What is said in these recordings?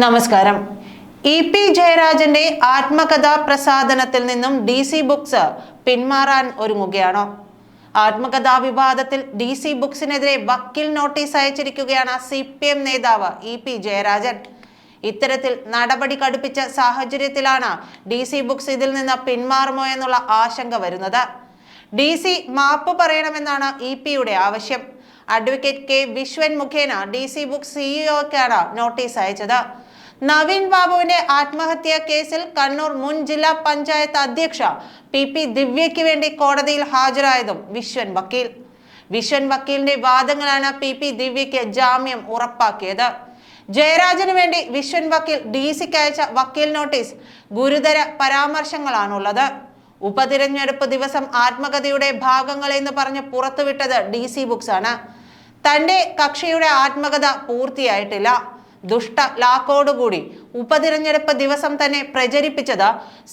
നമസ്കാരം. E P ജയരാജന്റെ ആത്മകഥാ പ്രസാദനത്തിൽ നിന്നും ഡി സി ബുക്സ് പിന്മാറാൻ ഒരുങ്ങുകയാണോ? ആത്മകഥാ വിവാദത്തിൽ ഡി സി ബുക്സിനെതിരെ വക്കീൽ നോട്ടീസ് അയച്ചിരിക്കുകയാണ് സി പി എം നേതാവ് ഇ പി ജയരാജൻ. ഇത്തരത്തിൽ നടപടി കടുപ്പിച്ച സാഹചര്യത്തിലാണ് ഡി സി ബുക്സ് ഇതിൽ നിന്ന് പിന്മാറുമോ എന്നുള്ള ആശങ്ക വരുന്നത്. ഡി സി മാപ്പ് പറയണമെന്നാണ് ഇ പിയുടെ ആവശ്യം. അഡ്വക്കേറ്റ് കെ വിശ്വൻ മുഖേന ഡി സി ബുക്സ് സിഇഒക്കാണ് നോട്ടീസ് അയച്ചത്. നവീൻ ബാബുവിന്റെ ആത്മഹത്യാ കേസിൽ കണ്ണൂർ മുൻ ജില്ലാ പഞ്ചായത്ത് അധ്യക്ഷ പി പി ദിവ്യയ്ക്ക് വേണ്ടി കോടതിയിൽ ഹാജരായതും വിശ്വൻ വക്കീൽ. വിശ്വൻ വക്കീലിന്റെ വാദങ്ങളാണ് പി പി ദിവ്യയ്ക്ക് ജാമ്യം ഉറപ്പാക്കിയത്. ജയരാജന് വേണ്ടി വിശ്വൻ വക്കീൽ ഡി സിക്ക് അയച്ച വക്കീൽ നോട്ടീസ് ഗുരുതര പരാമർശങ്ങളാണുള്ളത്. ഉപതിരഞ്ഞെടുപ്പ് ദിവസം ആത്മകഥയുടെ ഭാഗങ്ങൾ എന്ന് പറഞ്ഞ് പുറത്തുവിട്ടത് ഡി സി ബുക്സ് ആണ് തന്റെ കക്ഷിയുടെ ആത്മകഥ പൂർത്തിയായിട്ടില്ല. ദുഷ്ട ലാക്കോടുകൂടി ഉപതിരഞ്ഞെടുപ്പ് ദിവസം തന്നെ പ്രചരിപ്പിച്ചത്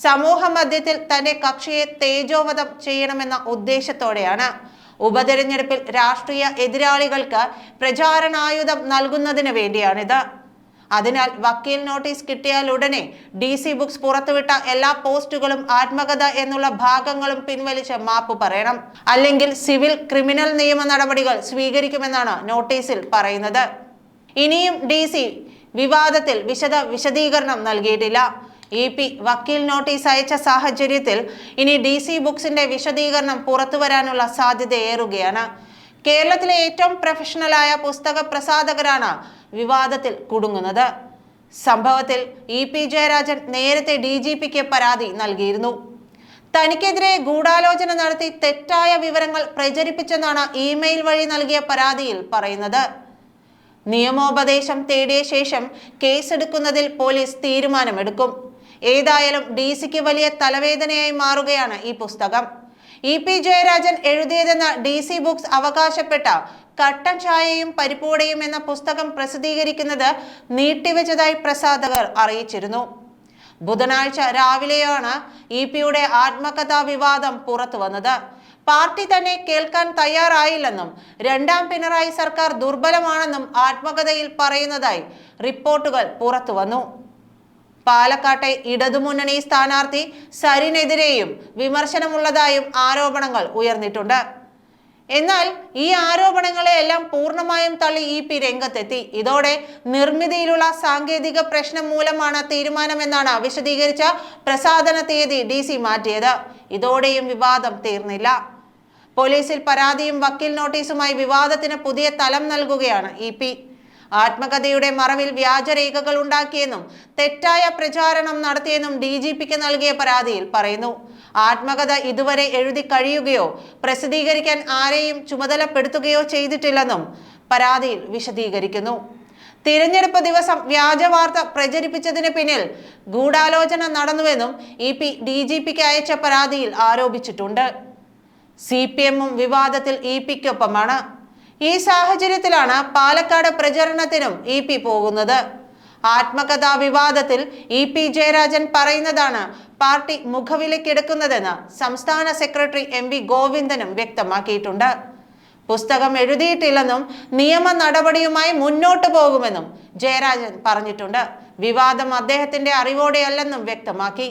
സമൂഹ മധ്യത്തിൽ തന്റെ കക്ഷിയെ തേജോവധം ചെയ്യണമെന്ന ഉദ്ദേശത്തോടെയാണ്. ഉപതിരഞ്ഞെടുപ്പിൽ രാഷ്ട്രീയ എതിരാളികൾക്ക് പ്രചാരണായുധം നൽകുന്നതിന് വേണ്ടിയാണിത്. അതിനാൽ വക്കീൽ നോട്ടീസ് കിട്ടിയാൽ ഉടനെ ഡി സി ബുക്സ് പുറത്തുവിട്ട എല്ലാ പോസ്റ്റുകളും ആത്മകഥ എന്നുള്ള ഭാഗങ്ങളും പിൻവലിച്ച് മാപ്പ് പറയണം. അല്ലെങ്കിൽ സിവിൽ ക്രിമിനൽ നിയമ നടപടികൾ സ്വീകരിക്കുമെന്നാണ് നോട്ടീസിൽ പറയുന്നത്. ഇനിയും ഡി സി വിവാദത്തിൽ വിശദ വിശദീകരണം നൽകിയിട്ടില്ല. ഇ പി വക്കീൽ നോട്ടീസ് അയച്ച സാഹചര്യത്തിൽ ഇനി ഡി സി ബുക്സിന്റെ വിശദീകരണം പുറത്തു വരാനുള്ള സാധ്യത ഏറുകയാണ്. കേരളത്തിലെ ഏറ്റവും പ്രൊഫഷണലായ പുസ്തക പ്രസാധകരാണ് വിവാദത്തിൽ കുടുങ്ങുന്നത്. സംഭവത്തിൽ ഇ പി ജയരാജൻ നേരത്തെ ഡി ജി പിക്ക് പരാതി നൽകിയിരുന്നു. തനിക്കെതിരെ ഗൂഢാലോചന നടത്തി തെറ്റായ വിവരങ്ങൾ പ്രചരിപ്പിച്ചെന്നാണ് ഇമെയിൽ വഴി നൽകിയ പരാതിയിൽ പറയുന്നത്. നിയമോപദേശം തേടിയ ശേഷം കേസെടുക്കുന്നതിൽ പോലീസ് തീരുമാനമെടുക്കും. ഏതായാലും ഡി സിക്ക് വലിയ തലവേദനയായി മാറുകയാണ് ഈ പുസ്തകം. ഇ പി ജയരാജൻ എഴുതിയതെന്ന ഡി സി ബുക്സ് അവകാശപ്പെട്ട കട്ടൻ ചായയും പരിപ്പൂടയും എന്ന പുസ്തകം പ്രസിദ്ധീകരിക്കുന്നത് നീട്ടിവെച്ചതായി പ്രസാധകർ അറിയിച്ചിരുന്നു. ബുധനാഴ്ച രാവിലെയാണ് ഇ പിയുടെ ആത്മകഥാ വിവാദം പുറത്തു വന്നത് പാർട്ടി തന്നെ കേൾക്കാൻ തയ്യാറായില്ലെന്നും രണ്ടാം പിണറായി സർക്കാർ ദുർബലമാണെന്നും ആത്മകഥയിൽ പറയുന്നതായി റിപ്പോർട്ടുകൾ പുറത്തു വന്നു. പാലക്കാട്ടെ ഇടതുമുന്നണി സ്ഥാനാർത്ഥി സരിനെതിരെയും വിമർശനമുള്ളതായും ആരോപണങ്ങൾ ഉയർന്നിട്ടുണ്ട്. എന്നാൽ ഈ ആരോപണങ്ങളെ എല്ലാം പൂർണമായും തള്ളി ഇ പി രംഗത്തെത്തി. ഇതോടെ നിർമ്മിതിയിലുള്ള സാങ്കേതിക പ്രശ്നം മൂലമാണ് തീരുമാനമെന്നാണ് വിശദീകരിച്ച പ്രസാദന തീയതി ഡി മാറ്റിയത്. ഇതോടെയും വിവാദം തീർന്നില്ല. പോലീസിൽ പരാതിയും വക്കീൽ നോട്ടീസുമായി വിവാദത്തിന് പുതിയ തലം നൽകുകയാണ് ഇ പി. ആത്മകഥയുടെ മറവിൽ വ്യാജരേഖകൾ ഉണ്ടാക്കിയെന്നും തെറ്റായ പ്രചാരണം നടത്തിയെന്നും ഡി ജി പിക്ക് നൽകിയ പരാതിയിൽ പറയുന്നു. ആത്മകഥ ഇതുവരെ എഴുതി കഴിയുകയോ പ്രസിദ്ധീകരിക്കാൻ ആരെയും ചുമതലപ്പെടുത്തുകയോ ചെയ്തിട്ടില്ലെന്നും പരാതിയിൽ വിശദീകരിക്കുന്നു. തിരഞ്ഞെടുപ്പ് ദിവസം വ്യാജ വാർത്ത പ്രചരിപ്പിച്ചതിന് പിന്നിൽ ഗൂഢാലോചന നടന്നുവെന്നും ഇ പി ഡി ജി പിക്ക് അയച്ച പരാതിയിൽ ആരോപിച്ചിട്ടുണ്ട്. സി പി എമ്മും വിവാദത്തിൽ ഇ പിക്കൊപ്പമാണ്. ഈ സാഹചര്യത്തിലാണ് പാലക്കാട് പ്രചരണത്തിനും ഇ പി പോകുന്നത്. ആത്മകഥാ വിവാദത്തിൽ ഇ പി ജയരാജൻ പറയുന്നതാണ് പാർട്ടി മുഖവിലക്കെടുക്കുന്നതെന്ന് സംസ്ഥാന സെക്രട്ടറി എം വി ഗോവിന്ദനും വ്യക്തമാക്കിയിട്ടുണ്ട്. പുസ്തകം എഴുതിയിട്ടില്ലെന്നും നിയമ നടപടിയുമായി മുന്നോട്ടു പോകുമെന്നും ജയരാജൻ പറഞ്ഞിട്ടുണ്ട്. വിവാദം അദ്ദേഹത്തിന്റെ അറിവോടെയല്ലെന്നും വ്യക്തമാക്കി.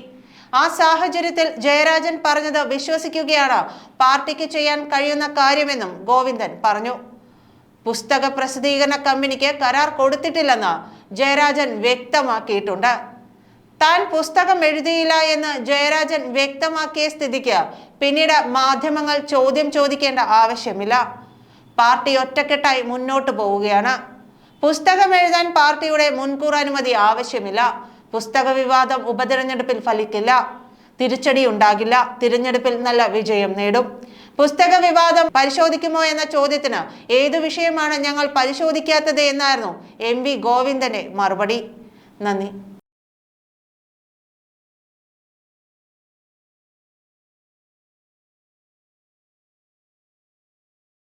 ആ സാഹചര്യത്തിൽ ജയരാജൻ പറഞ്ഞത് വിശ്വസിക്കുകയാണ്. പാർട്ടിക്ക് ചെയ്യാൻ കഴിയുന്ന കാര്യമെന്നും ഗോവിന്ദൻ പറഞ്ഞു. പുസ്തക പ്രസിദ്ധീകരണ കമ്പനിക്ക് കരാർ കൊടുത്തിട്ടില്ലെന്ന് ജയരാജൻ വ്യക്തമാക്കിയിട്ടുണ്ട്. താൻ പുസ്തകം എഴുതിയില്ല എന്ന് ജയരാജൻ വ്യക്തമാക്കിയ സ്ഥിതിക്ക് പിന്നീട് മാധ്യമങ്ങൾ ചോദ്യം ചോദിക്കേണ്ട ആവശ്യമില്ല. പാർട്ടി ഒറ്റക്കെട്ടായി മുന്നോട്ട് പോവുകയാണ്. പുസ്തകം എഴുതാൻ പാർട്ടിയുടെ മുൻകൂർ അനുമതി ആവശ്യമില്ല. പുസ്തക വിവാദം ഉപതിരഞ്ഞെടുപ്പിൽ ഫലിക്കില്ല തിരിച്ചടി ഉണ്ടാകില്ല തിരഞ്ഞെടുപ്പിൽ നല്ല വിജയം നേടും. പുസ്തക വിവാദം പരിശോധിക്കുമോ എന്ന ചോദ്യത്തിന് ഏതു വിഷയമാണ് ഞങ്ങൾ പരിശോധിക്കാത്തത് എന്നായിരുന്നു എം വി ഗോവിന്ദന്റെ മറുപടി. നന്ദി.